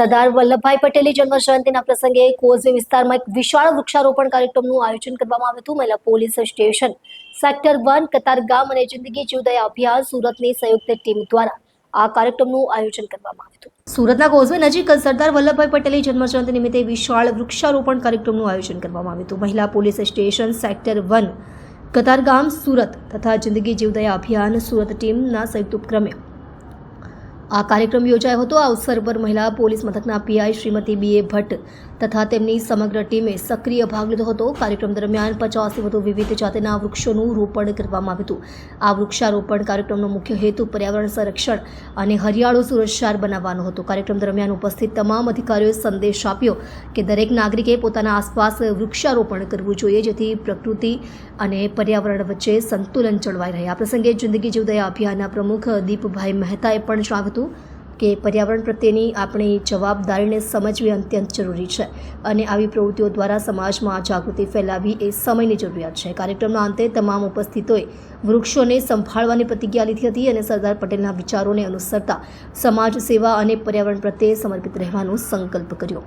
સરદાર વલ્લભભાઈ પટેલની જન્મ જયંતિના પ્રસંગે કોઝવે વિસ્તારમાં એક વિશાળ વૃક્ષારોપણ કાર્યક્રમનું આયોજન કરવામાં આવ્યું હતું. મહિલા police station sector one Katargam અને જિંદગી જીવદયા અભિયાન સુરતની સંયુક્ત ટીમ દ્વારા આ કાર્યક્રમનું આયોજન કરવામાં આવ્યું હતું. સુરતના કોઝવે નજીક સરદાર વલ્લભભાઈ પટેલની જન્મજયંતિ નિમિત્તે વિશાળ વૃક્ષારોપણ કાર્યક્રમનું આયોજન કરવામાં આવ્યું હતું. મહિલા police station sector one Katargam Surat તથા જિંદગી જીવદયા અભિયાન સુરત ટીમના સંયુક્ત ઉપક્રમે આ કાર્યક્રમ યોજાયો હતો. આ અવસર પર મહિલા પોલીસ મથકના PI Shrimati B A Bhatt તથા તેમની સમગ્ર ટીમે સક્રિય ભાગ લીધો હતો. કાર્યક્રમ દરમિયાન પચાસથી વધુ વિવિધ જાતિના વૃક્ષોનું રોપણ કરવામાં આવ્યું હતું. આ વૃક્ષારોપણ કાર્યક્રમનો મુખ્ય હેતુ પર્યાવરણ સંરક્ષણ અને હરિયાળું સુરક્ષાર બનાવવાનો હતો. કાર્યક્રમ દરમિયાન ઉપસ્થિત તમામ અધિકારીઓએ સંદેશ આપ્યો કે દરેક નાગરિકે પોતાના આસપાસ વૃક્ષારોપણ કરવું જોઈએ, જેથી પ્રકૃતિ અને પર્યાવરણ વચ્ચે સંતુલન જળવાઈ રહે. આ પ્રસંગે જિંદગી જીવદયા અભિયાનના પ્રમુખ દીપભાઈ મહેતાએ પણ જણાવ્યું હતું. કે પર્યાવરણ પ્રત્યેની આપણી જવાબદારીને સમજવી અત્યંત જરૂરી છે અને આવી પ્રવૃત્તિઓ દ્વારા સમાજમાં જાગૃતિ ફેલાવવી એ સમયની જરૂરિયાત છે. કાર્યક્રમના અંતે તમામ ઉપસ્થિતોએ વૃક્ષોને સંભાળવાની પ્રતિજ્ઞા લીધી હતી અને સરદાર પટેલના વિચારોને અનુસરતા સમાજ સેવા અને પર્યાવરણ પ્રત્યે સમર્પિત રહેવાનો સંકલ્પ કર્યો.